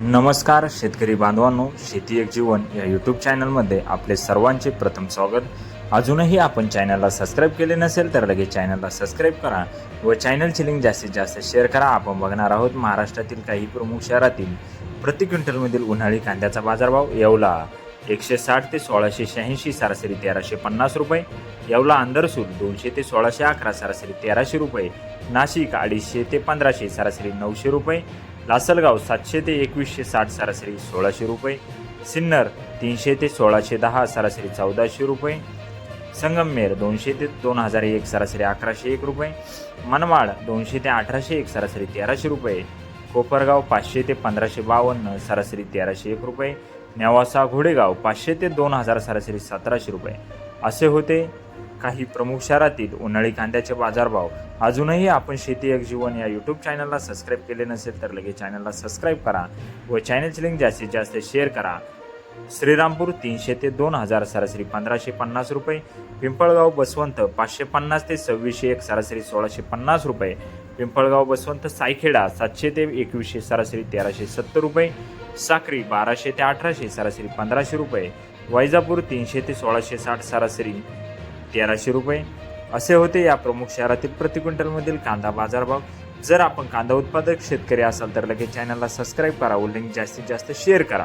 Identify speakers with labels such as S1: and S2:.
S1: नमस्कार शेतकरी बांधवांनो शेती एक जीवन या यूट्यूब चॅनलमध्ये आपले सर्वांचे प्रथम स्वागत. अजूनही आपण चॅनलला सबस्क्राईब केले नसेल तर लगेच चॅनलला सबस्क्राईब करा व चॅनलची लिंक जास्तीत जास्त शेअर करा. आपण बघणार आहोत महाराष्ट्रातील काही प्रमुख शहरातील प्रति क्विंटलमधील उन्हाळी कांद्याचा बाजारभाव. येवला एकशे साठ ते सोळाशे शहाऐंशी सरासरी तेराशे पन्नास रुपये. येवला अंदरसूल दोनशे ते सोळाशे अकरा सरासरी तेराशे रुपये. नाशिक अडीचशे ते पंधराशे सरासरी नऊशे रुपये. लासलगाव सातशे ते एकवीसशे साठ सरासरी सोळाशे रुपये. सिन्नर तीनशे ते सोळाशे दहा सरासरी चौदाशे रुपये. संगमनेर दोनशे ते दोन हजार एक सरासरी अकराशे एक रुपये. मनमाड दोनशे ते अठराशे एक सरासरी तेराशे रुपये. कोपरगाव पाचशे ते पंधराशे बावन्न सरासरी तेराशे एक रुपये. नेवासा घोडेगाव पाचशे ते दोन हजार सरासरी सतराशे रुपये. असे होते काही प्रमुख शहरातील उन्हाळी कांद्याचे बाजारभाव. अजूनही आपण शेती एक जीवन या यूट्यूब चॅनलला सबस्क्राईब केले नसेल तर लगेच चॅनलला सबस्क्राईब करा व चॅनलची लिंक जास्तीत जास्त शेअर करा. श्रीरामपूर तीनशे ते दोन हजार सरासरी पंधराशे पन्नास रुपये पिंपळगाव बसवंत पाचशे पन्नास ते सव्वीसशे एक सरासरी सोळाशे पन्नास रुपये पिंपळगाव बसवंत सायखेडा सातशे ते एकवीसशे सरासरी तेराशे सत्तर रुपये साक्री बाराशे ते अठराशे सरासरी पंधराशे रुपये वैजापूर तीनशे ते सोळाशे साठ सरासरी तेराशे रुपये. असे होते या प्रमुख शहरातील प्रति क्विंटलमधील कांदा बाजारभाव. जर आपण कांदा उत्पादक शेतकरी असाल तर लगेच चॅनलला सबस्क्राईब करा. व लिंक जास्तीत जास्त शेअर करा.